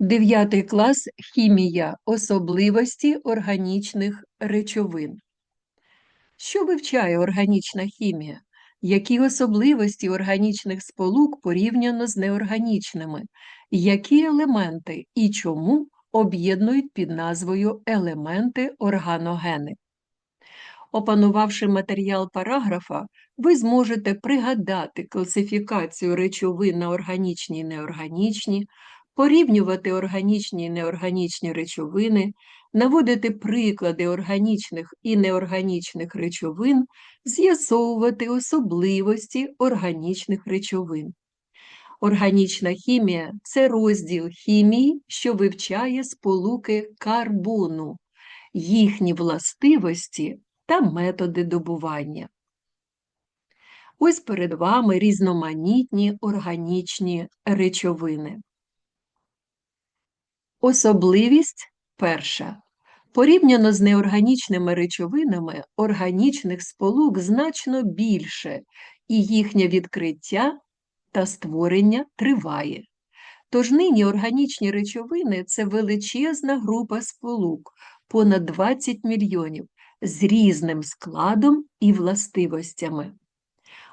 Дев'ятий клас хімія особливості органічних речовин. Що вивчає органічна хімія? Які особливості органічних сполук порівняно з неорганічними? Які елементи і чому об'єднують під назвою елементи органогени? Опанувавши матеріал параграфа, ви зможете пригадати класифікацію речовин на органічні і неорганічні, порівнювати органічні і неорганічні речовини, наводити приклади органічних і неорганічних речовин, з'ясовувати особливості органічних речовин. Органічна хімія це розділ хімії, що вивчає сполуки карбону, їхні властивості та методи добування. Ось перед вами різноманітні органічні речовини. Особливість перша. Порівняно з неорганічними речовинами, органічних сполук значно більше, і їхнє відкриття та створення триває. Тож нині органічні речовини це величезна група сполук, понад 20 мільйонів, з різним складом і властивостями.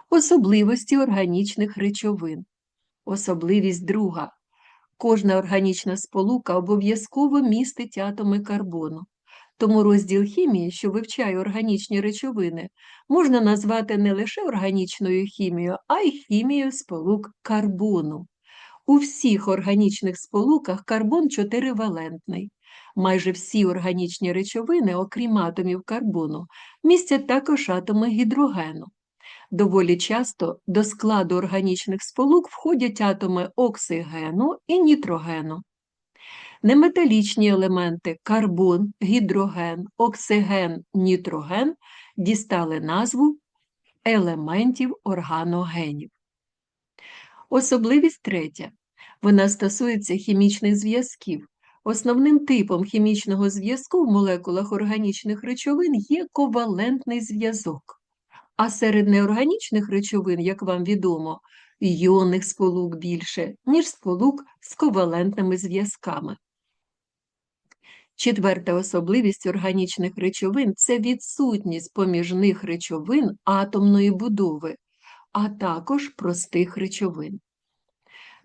Особливості органічних речовин. Особливість друга. Кожна органічна сполука обов'язково містить атоми карбону. Тому розділ хімії, що вивчає органічні речовини, можна назвати не лише органічною хімією, а й хімією сполук карбону. У всіх органічних сполуках карбон чотиривалентний. Майже всі органічні речовини, окрім атомів карбону, містять також атоми гідрогену. Доволі часто до складу органічних сполук входять атоми оксигену і нітрогену. Неметалічні елементи карбон, гідроген, оксиген, нітроген дістали назву елементів органогенів. Особливість третя. Вона стосується хімічних зв'язків. Основним типом хімічного зв'язку в молекулах органічних речовин є ковалентний зв'язок. А серед неорганічних речовин, як вам відомо, йонних сполук більше, ніж сполук з ковалентними зв'язками. Четверта особливість органічних речовин це відсутність поміжних речовин атомної будови, а також простих речовин.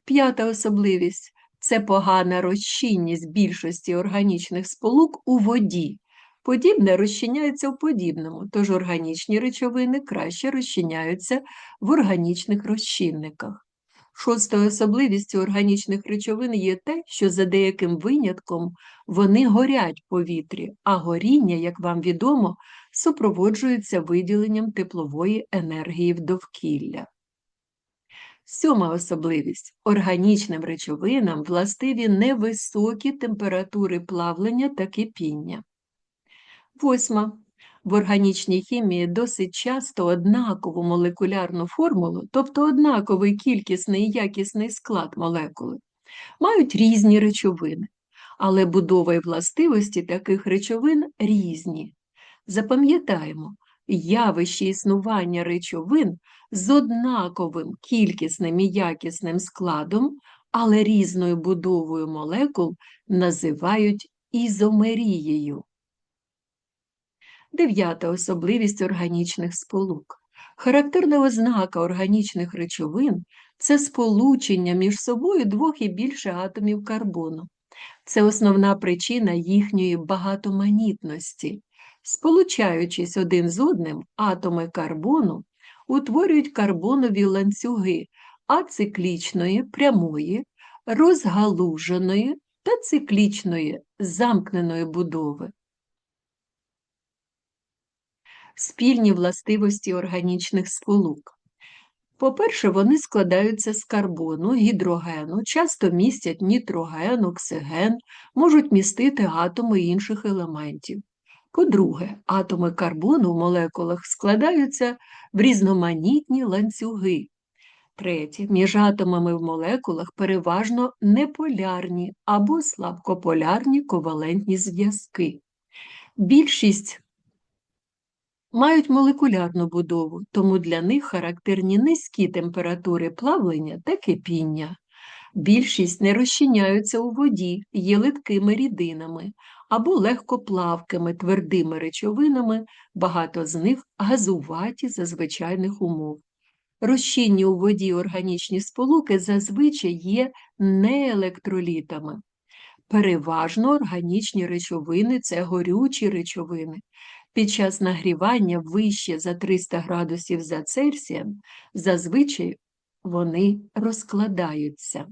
П'ята особливість це погана розчинність більшості органічних сполук у воді. Подібне розчиняється в подібному, тож органічні речовини краще розчиняються в органічних розчинниках. Шостою особливістю органічних речовин є те, що за деяким винятком вони горять в повітрі, а горіння, як вам відомо, супроводжується виділенням теплової енергії в довкілля. Сьома особливість органічним речовинам властиві невисокі температури плавлення та кипіння. Восьма. В органічній хімії досить часто однакову молекулярну формулу, тобто однаковий кількісний і якісний склад молекули, мають різні речовини, але будова і властивості таких речовин різні. Запам'ятаємо, явище існування речовин з однаковим кількісним і якісним складом, але різною будовою молекул називають ізомерією. Дев'ята особливість органічних сполук. Характерна ознака органічних речовин це сполучення між собою двох і більше атомів карбону. Це основна причина їхньої багатоманітності. Сполучаючись один з одним, атоми карбону утворюють карбонові ланцюги ациклічної, прямої, розгалуженої та циклічної замкненої будови. Спільні властивості органічних сполук. По-перше, вони складаються з карбону, гідрогену, часто містять нітроген, оксиген, можуть містити атоми інших елементів. По-друге, атоми карбону в молекулах складаються в різноманітні ланцюги. Третє, між атомами в молекулах переважно неполярні або слабкополярні ковалентні зв'язки. Більшість мають молекулярну будову, тому для них характерні низькі температури плавлення та кипіння. Більшість не розчиняються у воді, є литкими рідинами або легкоплавкими твердими речовинами, багато з них газуваті за звичайних умов. Розчинні у воді органічні сполуки зазвичай є неелектролітами. Переважно органічні речовини це горючі речовини. Під час нагрівання вище за 300 градусів за Цельсієм зазвичай вони розкладаються.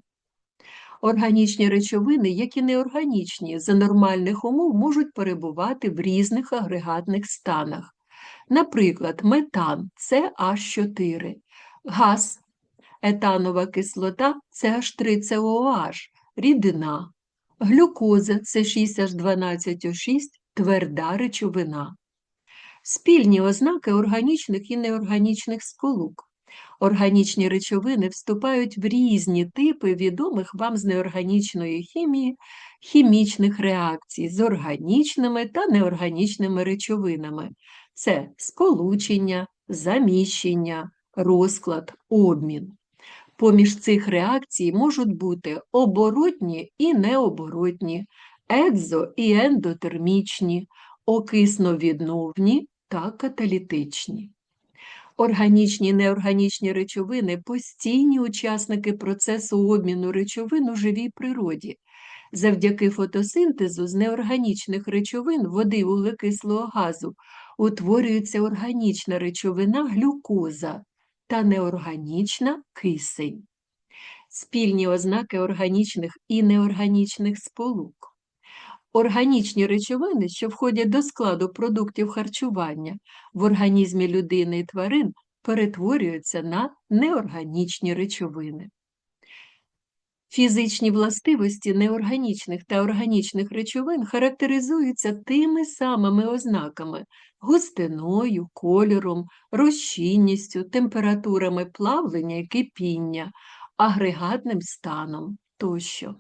Органічні речовини, як і неорганічні, за нормальних умов можуть перебувати в різних агрегатних станах. Наприклад, метан CH4, газ, етанова кислота CH3COH, рідина, глюкоза С6H12O6 тверда речовина. Спільні ознаки органічних і неорганічних сполук. Органічні речовини вступають в різні типи відомих вам з неорганічної хімії хімічних реакцій з органічними та неорганічними речовинами. Це сполучення, заміщення, розклад, обмін. Поміж цих реакцій можуть бути оборотні і необоротні, екзо- і ендотермічні, окисновідновні та каталітичні. Органічні і неорганічні речовини постійні учасники процесу обміну речовин у живій природі. Завдяки фотосинтезу з неорганічних речовин води вуглекислого газу утворюється органічна речовина глюкоза та неорганічна кисень. Спільні ознаки органічних і неорганічних сполук. Органічні речовини, що входять до складу продуктів харчування в організмі людини і тварин, перетворюються на неорганічні речовини. Фізичні властивості неорганічних та органічних речовин характеризуються тими самими ознаками густиною, кольором, розчинністю, температурами плавлення і кипіння, агрегатним станом тощо.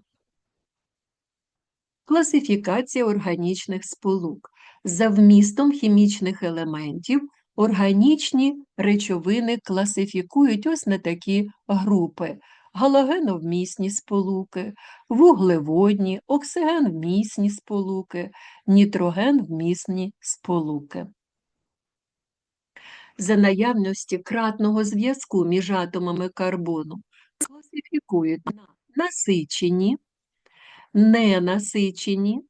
Класифікація органічних сполук. За вмістом хімічних елементів органічні речовини класифікують ось на такі групи: галогеновмісні сполуки, вуглеводні, оксигенвмісні сполуки, нітрогенвмісні сполуки. За наявності кратного зв'язку між атомами карбону класифікують на насичені, ненасичені,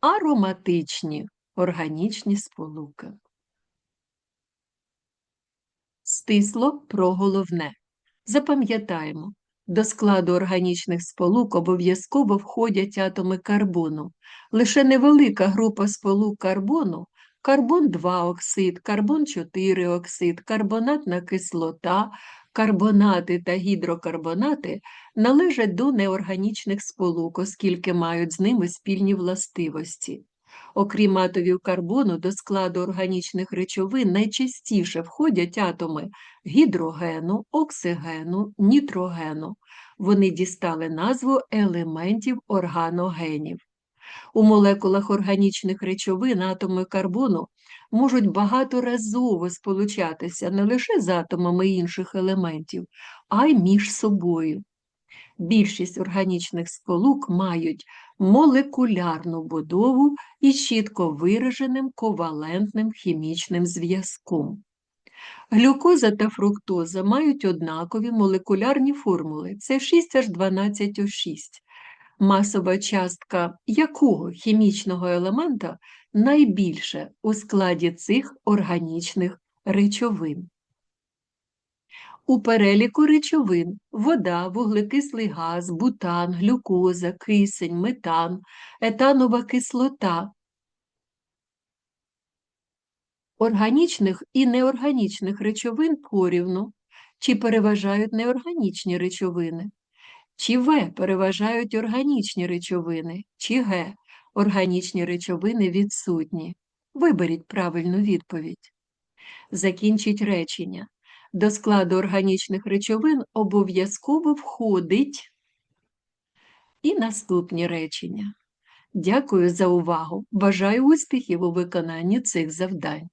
ароматичні органічні сполуки. Стисло про головне. Запам'ятаємо, до складу органічних сполук обов'язково входять атоми карбону. Лише невелика група сполук карбону карбон 2 оксид, карбон 4 оксид, карбонатна кислота, карбонати та гідрокарбонати належать до неорганічних сполук, оскільки мають з ними спільні властивості. Окрім атомів карбону, до складу органічних речовин найчастіше входять атоми гідрогену, оксигену, нітрогену. Вони дістали назву елементів органогенів. У молекулах органічних речовин атоми карбону можуть багаторазово сполучатися не лише з атомами інших елементів, а й між собою. Більшість органічних сполук мають молекулярну будову із чітко вираженим ковалентним хімічним зв'язком. Глюкоза та фруктоза мають однакові молекулярні формули це 6H12O6, масова частка якого хімічного елемента найбільше у складі цих органічних речовин. У переліку речовин вода, вуглекислий газ, бутан, глюкоза, кисень, метан, етанова кислота. Органічних і неорганічних речовин порівну, чи переважають неорганічні речовини, чи В переважають органічні речовини, чи Г органічні речовини відсутні. Виберіть правильну відповідь. Закінчіть речення. До складу органічних речовин обов'язково входить і наступні речення. Дякую за увагу. Бажаю успіхів у виконанні цих завдань.